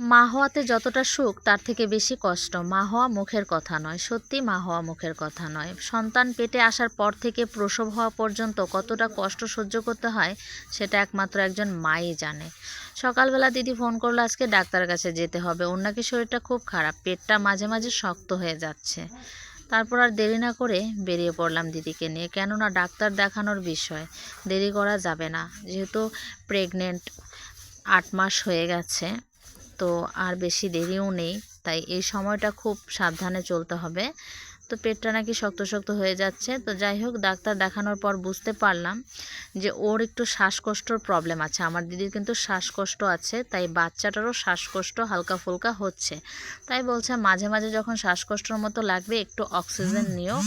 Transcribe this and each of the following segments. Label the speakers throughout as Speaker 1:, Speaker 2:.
Speaker 1: মা হওয়াতে যতটা সুখ, তার থেকে বেশি কষ্ট। মা হওয়া মুখের কথা নয়, সত্যি মা হওয়া মুখের কথা নয়। সন্তান পেটে আসার পর থেকে প্রসব হওয়া পর্যন্ত কতটা কষ্ট সহ্য করতে হয়, সেটা একমাত্র একজন মাই জানে। সকালবেলা দিদি ফোন করল, আজকে ডাক্তারের কাছে যেতে হবে। ওর নাকি শরীরটা খুব খারাপ, পেটটা মাঝে মাঝে শক্ত হয়ে যাচ্ছে। তারপর আর দেরি না করে বেরিয়ে পড়লাম দিদিকে নিয়ে। কেননা ডাক্তার দেখানোর বিষয়, দেরি করা যাবে না। যেহেতু প্রেগনেন্ট আট মাস হয়ে গেছে তো আর বেশি দেরিও নেই। তাই এই সময়টা খুব সাবধানে চলতে হবে। তো পেটটা নাকি শক্ত শক্ত হয়ে যাচ্ছে। তো যাই হোক, ডাক্তার দেখানোর পর বুঝতে পারলাম যে ওর একটু শ্বাসকষ্টর প্রবলেম আছে। আমার দিদির কিন্তু শ্বাসকষ্ট আছে, তাই বাচ্চাটারও শ্বাসকষ্ট হালকা ফুলকা হচ্ছে। তাই বলছে, মাঝে মাঝে যখন শ্বাসকষ্টর মতো লাগবে, একটু অক্সিজেন নিও।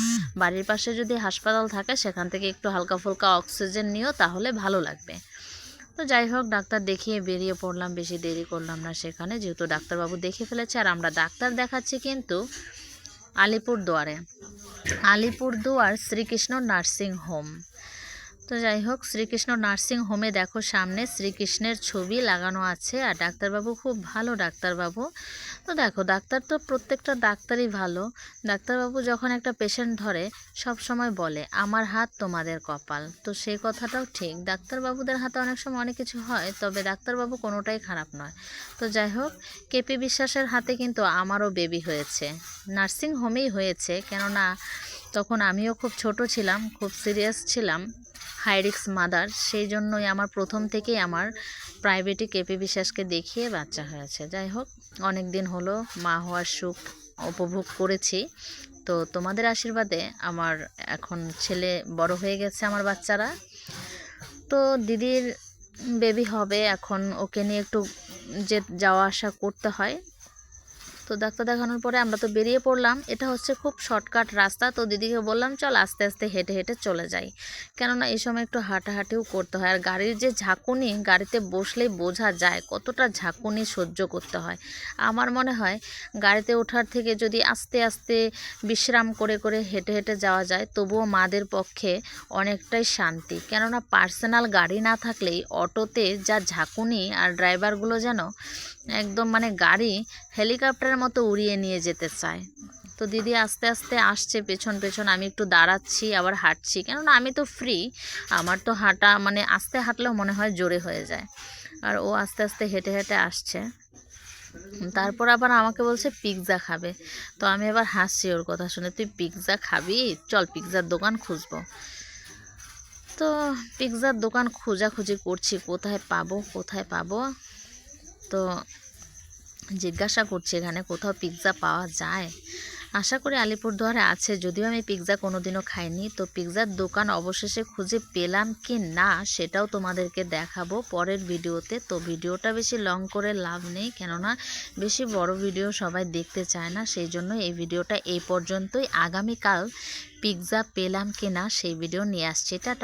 Speaker 1: বাড়ির পাশে যদি হাসপাতাল থাকে, সেখান থেকে একটু হালকা ফুলকা অক্সিজেন নিও, তাহলে ভালো লাগবে। তো যাই হোক, ডাক্তার দেখিয়ে বেরিয়ে পড়লাম। বেশি দেরি করলাম না সেখানে, যেহেতু ডাক্তারবাবু দেখে ফেলেছে আর আমরা ডাক্তার দেখাচ্ছি কিন্তু আলিপুরদুয়ারে। আলিপুরদুয়ার আলিপুর দুয়ার শ্রীকৃষ্ণ নার্সিং হোম। তো যাই হোক, শ্রীকৃষ্ণ নার্সিং হোমে দেখো সামনে শ্রীকৃষ্ণের ছবি লাগানো আছে আর ডাক্তারবাবু খুব ভালো ডাক্তারবাবু। তো দেখো, ডাক্তার তো প্রত্যেকটা ডাক্তারই ভালো। ডাক্তারবাবু যখন একটা পেশেন্ট ধরে, সব সময় বলে, আমার হাত তোমাদের কপাল। তো সেই কথাটাও ঠিক। ডাক্তারবাবুদের হাতে অনেক সময় অনেক কিছু হয়, তবে ডাক্তারবাবু কোনোটাই খারাপ নয়। তো যাই হোক, কেপি বিশ্বাসের হাতে কিন্তু আমারও বেবি হয়েছে। নার্সিং হোমেই হয়েছে, কেননা তখন আমিও খুব ছোট ছিলাম, খুব সিরিয়াস ছিলাম। হাইরিক্স মাদার সেই জন্যই আমার প্রথম থেকেই আমার প্রাইভেটে কেপি বিশ্বাসকে দেখিয়ে বাচ্চা হয়েছে। যাই হোক অনেক দিন হলো, মা হওয়ার সুখ উপভোগ করেছি। তো তোমাদের আশীর্বাদে আমার এখন ছেলে বড় হয়ে গেছে আমার বাচ্চারা। তো দিদির বেবি হবে, এখন ওকে নিয়ে একটু যে যাওয়া আসা করতে হয় তো ডাক্তার দেখানোর পরে আমরা তো বেরিয়ে পড়লাম। এটা হচ্ছে খুব শর্টকাট রাস্তা। তো দিদিকে বললাম, চল আস্তে আস্তে হেঁটে হেঁটে চলে যাই। কেননা এই সময় একটু হাঁটাহাঁটিও করতে হয়। আর গাড়ির যে ঝাঁকুনি, গাড়িতে বসলেই বোঝা যায় কতটা ঝাঁকুনি সহ্য করতে হয়। আমার মনে হয় গাড়িতে ওঠার থেকে যদি আস্তে আস্তে বিশ্রাম করে করে হেঁটে হেঁটে যাওয়া যায়, তবুও মাদের পক্ষে অনেকটাই শান্তি। কেননা পার্সোনাল গাড়ি না থাকলেই অটোতে যা ঝাঁকুনি আর ড্রাইভারগুলো যেন একদম মানে গাড়ি হেলিকপ্টারের মতো উড়িয়ে নিয়ে যেতে চায়। তো দিদি আস্তে আস্তে আসছে, পেছন পেছন আমি একটু দাঁড়াচ্ছি, আবার হাঁটছি। কেননা আমি তো ফ্রি আমার তো হাঁটা মানে আস্তে হাঁটলেও মনে হয় জোরে হয়ে যায়। আর ও আস্তে আস্তে হেঁটে হেঁটে আসছে। তারপর আবার আমাকে বলছে, পিৎজা খাবে। তো আমি এবার হাসছি ওর কথা শুনে, তুই পিৎজা খাবি? চল পিৎজার দোকান খুঁজবো। তো পিৎজার দোকান খোঁজাখুঁজি করছি, কোথায় পাবো কোথায় পাবো? তো জিজ্ঞাসা করছি, এখানে কোথাও পিৎজা পাওয়া যায়? আশা করি আলিপুরদুয়ারে আছে, যদিও আমি পিৎজা কোনোদিনও খাইনি। তো পিৎজার দোকান অবশেষে খুঁজে পেলাম কি না, সেটাও তোমাদেরকে দেখাবো পরের ভিডিওতে। তো ভিডিওটা বেশি লং করে লাভ নেই, কেননা বেশি বড় ভিডিও সবাই দেখতে চায় না। সেই জন্য এই ভিডিওটা এই পর্যন্তই। আগামীকাল পিৎজা পেলাম কি না, সেই ভিডিও নিয়ে আসছি। টাটা।